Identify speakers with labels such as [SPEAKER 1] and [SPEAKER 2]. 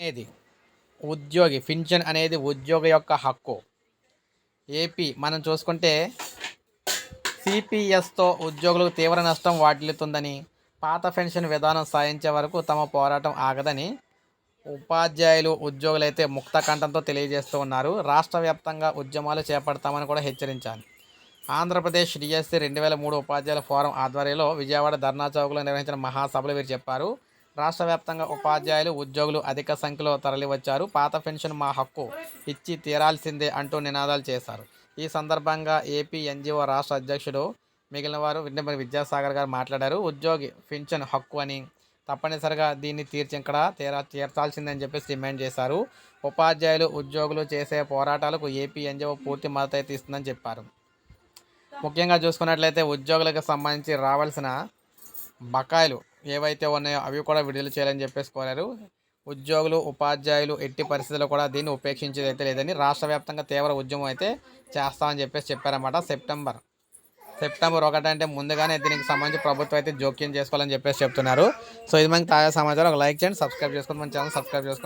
[SPEAKER 1] అనేది ఉద్యోగి. పింఛన్ అనేది ఉద్యోగి యొక్క హక్కు. ఏపీ మనం చూసుకుంటే సిపిఎస్తో ఉద్యోగులకు తీవ్ర నష్టం వాటిల్లుతుందని పాత పెన్షన్ విధానం సాధించే వరకు తమ పోరాటం ఆగదని ఉపాధ్యాయులు ఉద్యోగులైతే ముక్త కంఠంతో తెలియజేస్తూ ఉన్నారు. రాష్ట్ర వ్యాప్తంగా ఉద్యమాలు చేపడతామని కూడా హెచ్చరించాను ఆంధ్రప్రదేశ్ డిఎస్సి రెండు వేల మూడు ఉపాధ్యాయుల ఫోరం ఆధ్వర్యంలో విజయవాడ ధర్నా చౌక్లో నిర్వహించిన మహాసభలో వీరు చెప్పారు. రాష్ట్ర వ్యాప్తంగా ఉపాధ్యాయులు ఉద్యోగులు అధిక సంఖ్యలో తరలివచ్చారు. పాత పెన్షన్ మా హక్కు ఇచ్చి తీరాల్సిందే అంటూ నినాదాలు చేశారు. ఈ సందర్భంగా ఏపీ ఎన్జిఓ రాష్ట్ర అధ్యక్షుడు మిగిలిన వారు విన్నపల్లి విద్యాసాగర్ గారు మాట్లాడారు. ఉద్యోగి పెన్షన్ హక్కు అని తప్పనిసరిగా దీన్ని తీర్చింకడా తీరా తీర్చాల్సిందని చెప్పేసి డిమాండ్ చేశారు. ఉపాధ్యాయులు ఉద్యోగులు చేసే పోరాటాలకు ఏపీ ఎన్జిఓ పూర్తి మద్దతు అయితే ఇస్తుందని చెప్పారు. ముఖ్యంగా చూసుకున్నట్లయితే ఉద్యోగులకు సంబంధించి రావాల్సిన బకాయిలు ఏవైతే ఉన్నాయో అవి కూడా విడుదల చేయాలని చెప్పేసి కోరారు. ఉద్యోగులు ఉపాధ్యాయులు ఎట్టి పరిస్థితుల్లో కూడా దీన్ని ఉపేక్షించేది అయితే లేదని రాష్ట్ర వ్యాప్తంగా తీవ్ర ఉద్యమం అయితే చేస్తామని చెప్పేసి చెప్పారన్నమాట సెప్టెంబర్. సెప్టెంబర్ ఒకటంటే ముందుగానే దీనికి సంబంధించి ప్రభుత్వం అయితే జోక్యం చేసుకోవాలని చెప్పేసి చెప్తున్నారు. సో ఇది మనకి తాజా సమాచారం. ఒక లైక్ చేయండి సబ్స్క్రైబ్ చేసుకోండి మన ఛానల్ సబ్స్క్రైబ్ చేసుకోండి.